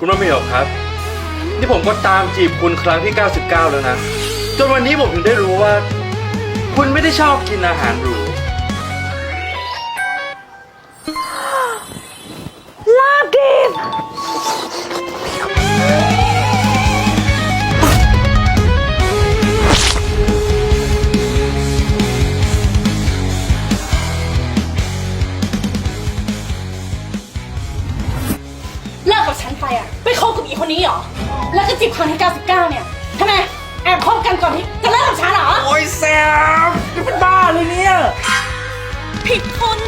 คุณมะเหมียวครับ นี่ผมก็ตามจีบคุณครั้งที่ 99 แล้วนะ จนวันนี้ผมถึงได้รู้ว่า คุณไม่ได้ชอบกินอาหารหรู ฉันไปอะ ไปคบกับอีคนนี้เหรอ แล้วก็จีบครั้งที่99 เนี่ยทำไมแอบคบกันก่อนที่จะเลิกกับฉันเหรอ โอ้ยแซมนี่เป็นบ้าเลยเนี่ย ผิดคน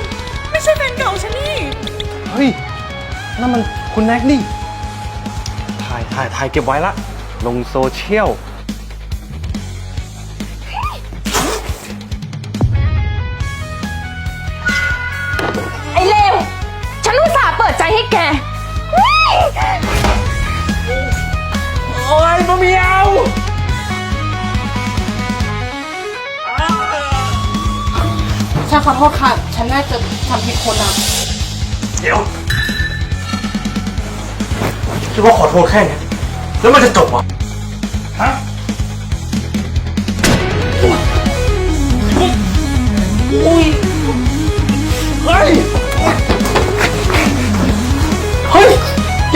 ไม่ใช่แฟนเก่าฉันนี่ เฮ้ยนั่นมันคุณแน็กนี่ ถ่ายถ่ายถ่ายเก็บไว้ละ ลงโซเชียล ไอ้เลว ฉันอุตส่าห์เปิดใจให้แก โอ้ยมะเมียวฉันขอโทษค่ะ ฉันน่าจะทำผิดคนอะเดี๋ยวคิดว่าขอโทษแค่เนี้ยแล้วมันจะจบเหรอฮะอุ้ยเฮ้ย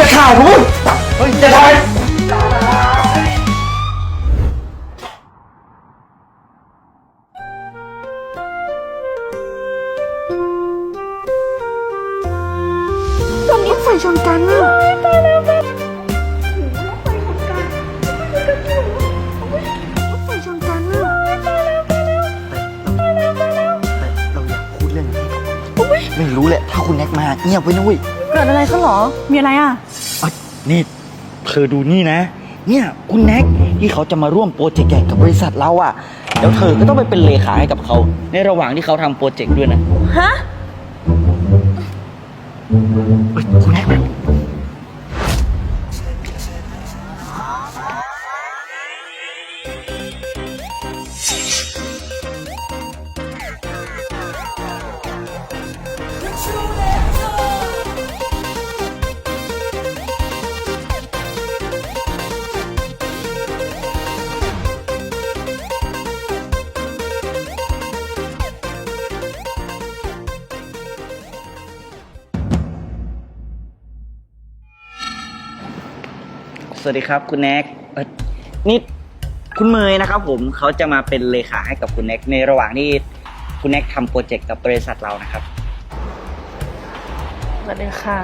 อย่าถ่ายพูดเฮ้ยอย่าถ่า รู้แหละ ถ้าคุณแน็กมาเงียบไว้นะเว้ยเกิดอะไรขึ้นหรอ มีอะไรอะเอ้ยนี่เธอดูนี่นะ เนี่ยคุณแน็กที่เขาจะมาร่วมโปรเจกต์ใหญ่กับบริษัทเราอะ่ะเดี๋ยวเธอก็ต้องไปเป็นเลขาให้กับเขา ในระหว่างที่เขาทำโปรเจกต์ด้วยนะ ฮะเอ้ยคุณแน็ก สวัสดีครับคุณแน็กเอ้ยนี่คุณเมย์นะครับ ผมเขาจะมาเป็นเลขาให้กับคุณแน็กในระหว่างที่คุณแน็กทำโปรเจกต์กับบริษัทเรานะครับสวัสดีค่ะ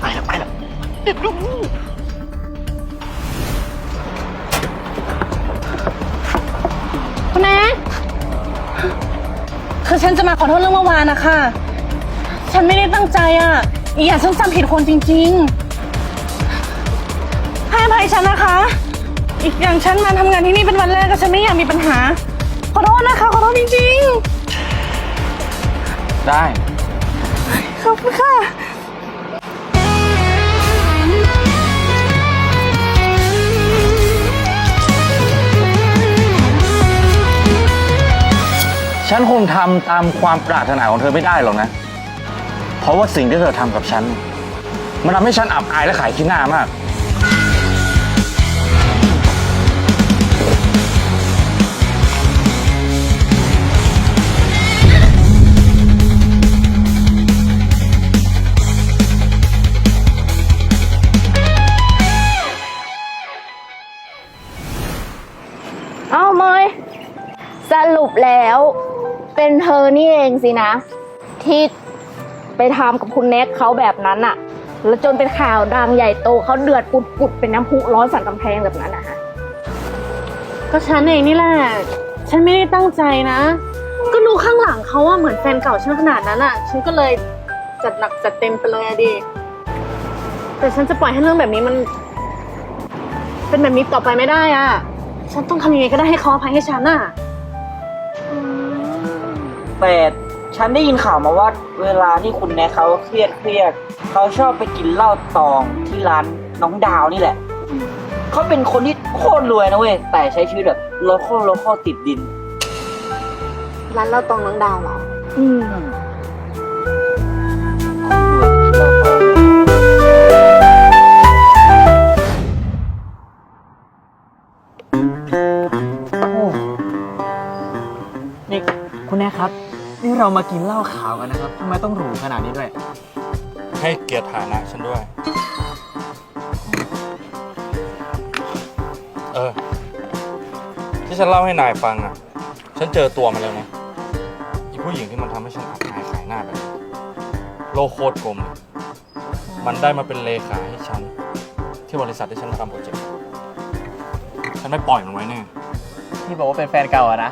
ไปแล้วไปแล้วคุณแคือฉันจะมาขอโทษเรื่องเมื่อวานนะคะ ฉันไม่ได้ตั้งใจอะ อีกอย่างฉันจำผิดคนจริงๆ ให้อภัยฉันนะคะ อีกอย่างฉันมาทำงานที่นี่เป็นวันแรกก็ฉันไม่อยากมีปัญหา ขอโทษนะคะ ขอโทษจริงได้ ๆ ขอบคุณค่ะ ฉันคงทำตามความปรารถนาของเธอไม่ได้หรอกนะ เพราะว่าสิ่งที่เธอทำกับฉัน มันทำให้ฉันอับอายและขายขี้หน้ามาก เอ้าเมยสรุปแล้ว เป็นเธอนี่เองสินะ ที่ไปทำกับคุณแน็กเขาแบบนั้นอะแล้วจนเป็นข่าวดังใหญ่โตเขาเดือดปุดปุดเป็นน้ำพุร้อนสั่นกำแพงแบบนั้นอะฮะก็ฉันเองนี่แหละ ฉันไม่ได้ตั้งใจนะ ก็ดูข้างหลังเขาว่าเหมือนแฟนเก่าฉันขนาดนั้นอะฉันก็เลยจัดหนักจัดเต็มไปเลยอะดิ แต่ฉันจะปล่อยให้เรื่องแบบนี้มัน เป็นแบบนี้ต่อไปไม่ได้อะฉันต้องทำยังไงก็ได้ให้เขาอภัยให้ฉันอะ แต่ฉันได้ยินข่าวมาว่าเวลาที่คุณแน็กเขาเครียดเครียดเขาชอบไปกินเหล้าตองที่ที่ร้านน้องดาวนี่แหละ เขาเป็นคนที่โคตรรวยนะเว้ย แต่ใช้ชีวิตแบบโลคอลโลคอลติดดิน ร้านเราตรงน้องดาวเหรอ อืมนี่คุณแน่ครับ นี่เรามากินเหล้าขาวกันนะครับทำไมต้องหรูขนาดนี้ด้วย ให้เกียรติฐานะฉันด้วย เออ ที่ฉันเล่าให้นายฟังอะ ฉันเจอตัวมันแล้วนะอีผู้หญิงที่มันทำให้ฉันอับอายขายหน้าแบบนี้โลโคตรกลมเลยมันได้มาเป็นเลขาให้ฉัน ที่บริษัทที่ฉันทำโปรเจกต์ฉันไม่ปล่อยมันไว้แน่ ที่บอกว่าเป็นแฟนเก่าอะนะ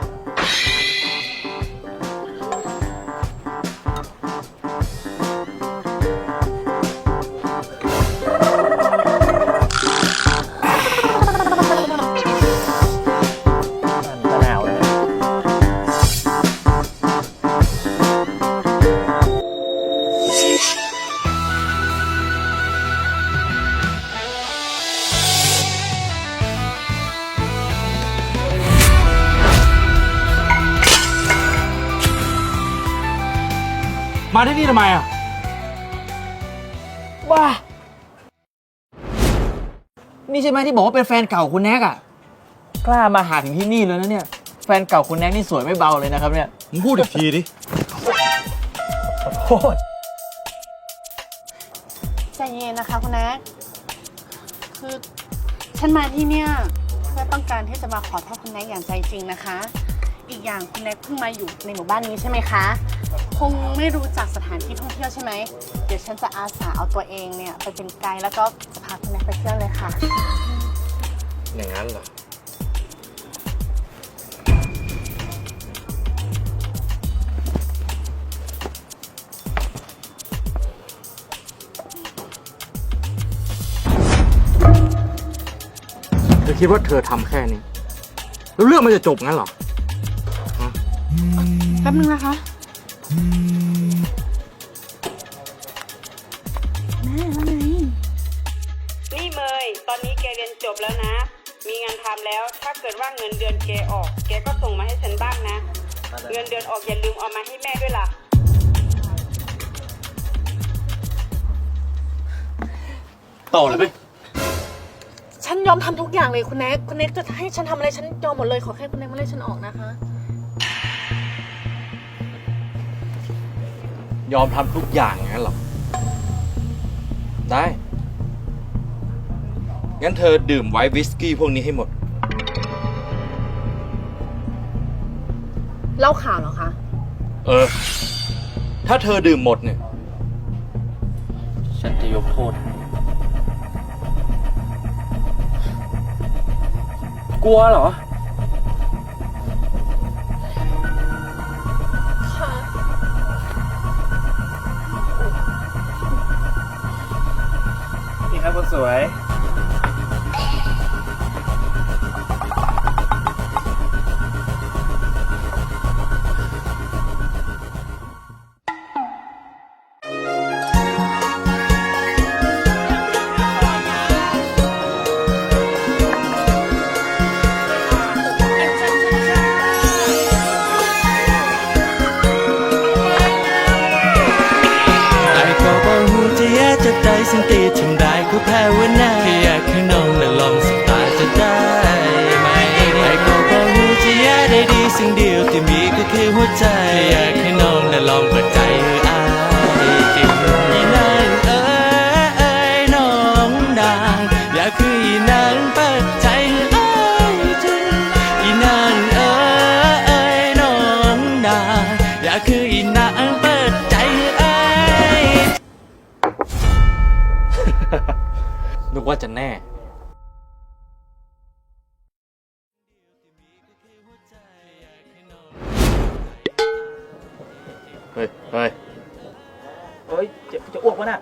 มาที่นี่ทำไมอะว้า นี่ใช่ไหมที่บอกว่าเป็นแฟนเก่าคุณแน็กอะกล้ามาหาถึงที่นี่เลยนะเนี่ย แฟนเก่าคุณแน็กนี่สวยไม่เบาเลยนะครับเนี่ย มึงพูดอีกทีดิ โคตรใจเย็นนะคะคุณแน็กคือฉันมาที่เนี่ยเพื่อต้องการที่จะมาขอโทษคุณแน็กอย่างใจจริงนะคะ อีกอย่างคุณแน็กเพิ่งมาอยู่ในหมู่บ้านนี้ใช่ไหมคะ คงไม่รู้จักสถานที่ท่องเที่ยวใช่ไหม เดี๋ยวฉันจะอาสาเอาตัวเองเนี่ยไปเป็นไกด์แล้วก็จะพาคุณแน็กไปเที่ยวเลยค่ะ อย่างนั้นเหรอ เธอคิดว่าเธอทำแค่นี้ แล้วเรื่องมันจะจบงั้นเหรอ แป๊บนึงนะคะ แม่ว่าไงนี่เมย ตอนนี้แกเรียนจบแล้วนะ มีงานทำแล้ว ถ้าเกิดว่าเงินเดือนแกออก แกก็ส่งมาให้ฉันบ้างนะ เงินเดือนออกอย่าลืมเอามาให้แม่ด้วยล่ะ ต่อเลยไหมฉันยอมทำทุกอย่างเลยคุณแน็กคุณแน็กจะให้ฉันทำอะไรฉันยอมหมดเลยขอแค่คุณแน็กมาไล่ฉันออกนะคะ ยอมทำทุกอย่างอย่างนั้นเหรอ ได้ งั้นเธอดื่มไวท์วิสกี้พวกนี้ให้หมด เล่าข่าวเหรอคะ เออ ถ้าเธอดื่มหมดเนี่ย ฉันจะยกโทษให้กลัวเหรอ นี่ แพ้ว่านาแค่อยากให้น้องและลองสบตาจะได้ไหมไอ้ก็บอกหูจะแย่ได้ดีสิ่งเดียวที่มีก็คือหัวใจแค่อยากให้น้องและลองเปิดใจ ว่าจะแน่ เฮ้ยเฮ้ยเฮ้ยจะจะอ้วกวะน่ะ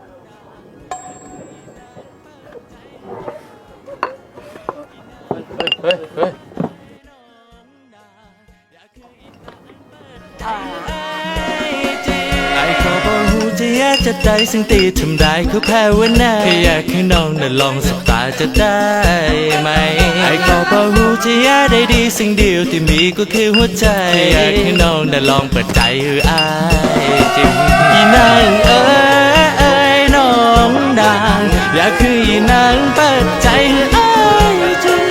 เฮ้ยเฮ้ยไอ้ขอบอกหูจะแย่ ใจสิ่งตีทำร้ายเขาแพ้ว่าหน้าแค่อยากให้น้องน่ะลองสบตาจะได้ไหมไอ้ก็พอรู้จะแย่ได้ดีสิ่งเดียวที่มีก็คือหัวใจแค่อยากให้น้องน่ะลองเปิดใจเอออายจริงอีนางเอ้ยเอ้ยน้องนางอยากคืออีนางเปิดใจเอออายจริง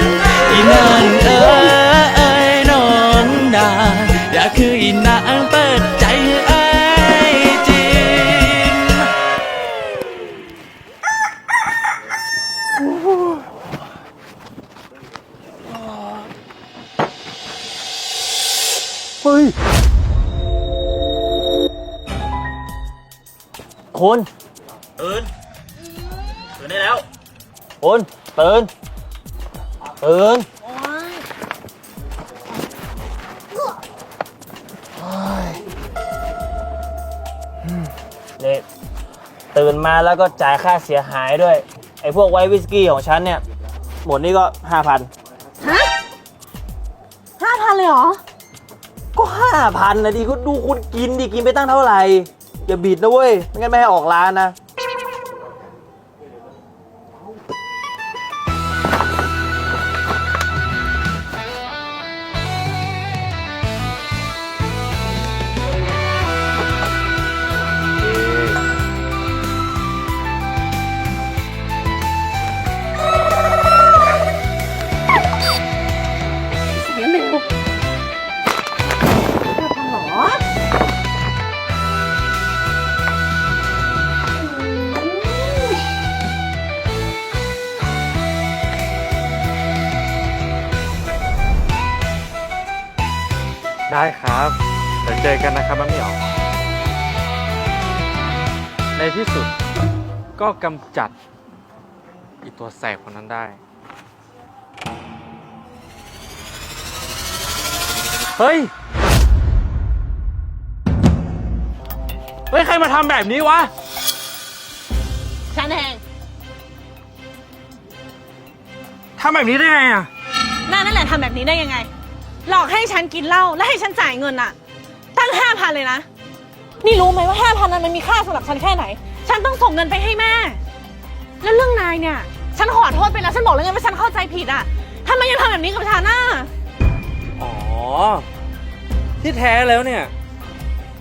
อีนางเอ้ยเอ้ยน้องนางอยากคืออีนางเปิดใจ คุณตื่นตื่นได้แล้วคุณตื่นตื่นนี่ตื่นมาแล้วก็จ่ายค่าเสียหายด้วย ไอ้พวกไวท์วิสกี้ของฉันเนี่ย หมดนี่ก็ห้าพันฮะห้าพันเลยเหรอ ก็ห้าพันนะดิก็ดูคุณกินดิ กินไปตั้งเท่าไหร่ อย่าบิดนะเว้ย ไม่งั้นไม่ให้ออกร้านนะ ครับเดี๋ยวเจอกันนะครับมะเหมียว ในที่สุดก็กำจัดอีตัวแสบคนนั้นได้ เฮ้ย เฮ้ย ใครมาทำแบบนี้วะ ฉันเองทำแบบนี้ได้ไงอะน่านั่นแหละทำแบบนี้ได้ยังไง หลอกให้ฉันกินเหล้าและให้ฉันจ่ายเงินอะตั้งห้าพันเลยนะ นี่รู้ไหมว่าห้าพันนั้นมันมีค่าสำหรับฉันแค่ไหน ฉันต้องส่งเงินไปให้แม่ แล้วเรื่องนายเนี่ย ฉันขอโทษไปแล้วฉันบอกแล้วไงว่าฉันเข้าใจผิดอะทำไมยังทำแบบนี้กับฉันน่ะอ๋อ ที่แท้แล้วเนี่ย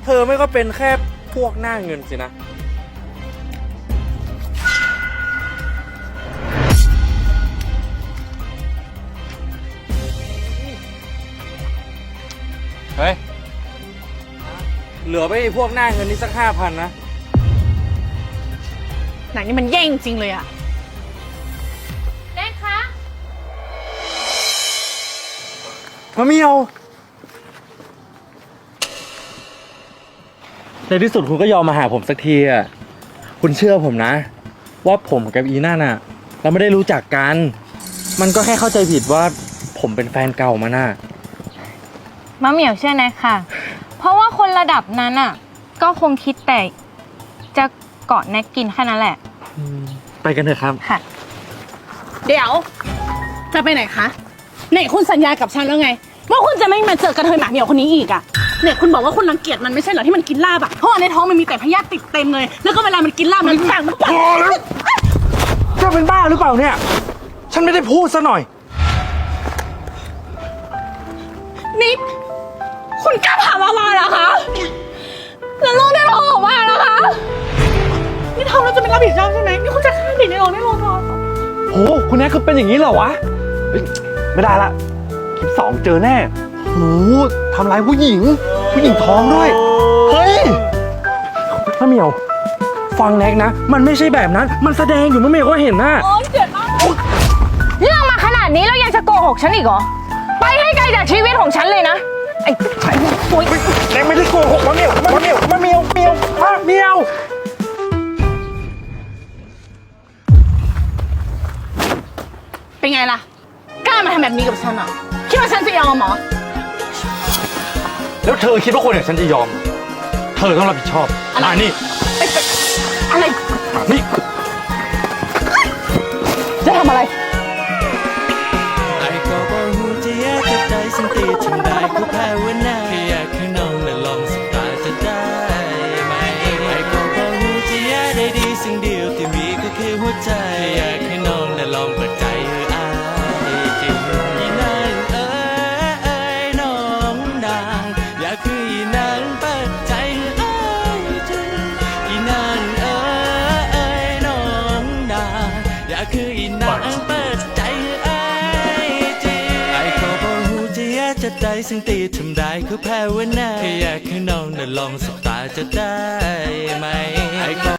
เธอไม่ก็เป็นแค่พวกหน้าเงินสินะ เหลือไปไอ้พวกหน้าเงินนี่สักห้าพันนะไหนนี่มันแย่งจริงเลยอะเด็กคะ มะเมียว ในที่สุดคุณก็ยอมมาหาผมสักทีอะ คุณเชื่อผมนะ ว่าผมกับอีนั่นอะ เราไม่ได้รู้จักกัน มันก็แค่เข้าใจผิดว่าผมเป็นแฟนเก่ามันน่ะ มะเหมียวเชื่อนะค่ะเพ ราะว่าคนระดับนั้นอะ ก็คงคิดแต่จะเกาะแน็กกินแค่นั้นแหละ ไปกันเถอะครับ ค่ะ เดี๋ยว จะไปไหนคะไหนคุณสัญญากับฉันแล้วไง ว่าคุณจะไม่มาเจอกระเทยหมาเหมียวคนนี้อีกอะเนี่ยคุณบอกว่าคุณรังเกียจมันไม่ใช่เหรอที่มันกินลาบอะเพราะว่าในท้องมันมีแต่พยาธิติดเต็มเลย แล้วก็เวลามันกินลาบมันสั่งมันปพอแล้ว เจ้าเป็นบ้าหรือเปล่าเนี่ย ฉันไม่ได้พูดซะหน่อย นี่คุณกล้า ผ่ามามาเหรอคะแล้วลูกในท้องออกมาเหรอคะ นี่ทำแล้วจะเป็นรับผิดชอบใช่ไหมนี่คุณจะฆ่าเด็กในท้องในโรงพยาบาลโหคุณแอ๊คือเป็นอย่างนี้เหรอวะเฮ้ยไม่ได้ละคลิปสองเจอแน่โหทำร้ายผู้หญิง ผู้หญิงท้องด้วย เฮ้ยมะเหมียว ฟังแน็กนะ มันไม่ใช่แบบนั้น มันแสดงอยู่มะเหมียวก็เห็นนะโอ๊ยเจ็บมากเรื่องมาขนาดนี้แล้วยังจะโกหกฉันอีกเหรอ ไปให้ไกลจากชีวิตของฉันเลยนะ ไอ้ชายโอ๊ยแน็กไม่ได้โกหกมะเหมียวมะเหมียวมะเหมียวเมียวมะเหมียวเป็นไงล่ะ กล้ามาทำแบบนี้กับฉันเหรอคิดว่าฉันจะยอมเหรอ แล้วเธอคิดว่าคนอย่างฉันจะยอม เธอต้องรับผิดชอบอะไรมานี่อะไรมานี่ จะทำอะไร หัวใจอยากให้น้องได้ลองเปิดใจอายจริงอีนางเอ้ยน้องดางอยากคืออีนางเปิดใจอายจริงอีนางเอ้ยน้องดางอยากคืออีนางเปิดใจอายจริงไอ้ขอบอกหูจะแย่จะใจสิ่งตีทำได้คือแพ้วันหน้าแค่อยากให้น้องได้ลองสบตาจะได้ไหมไอ้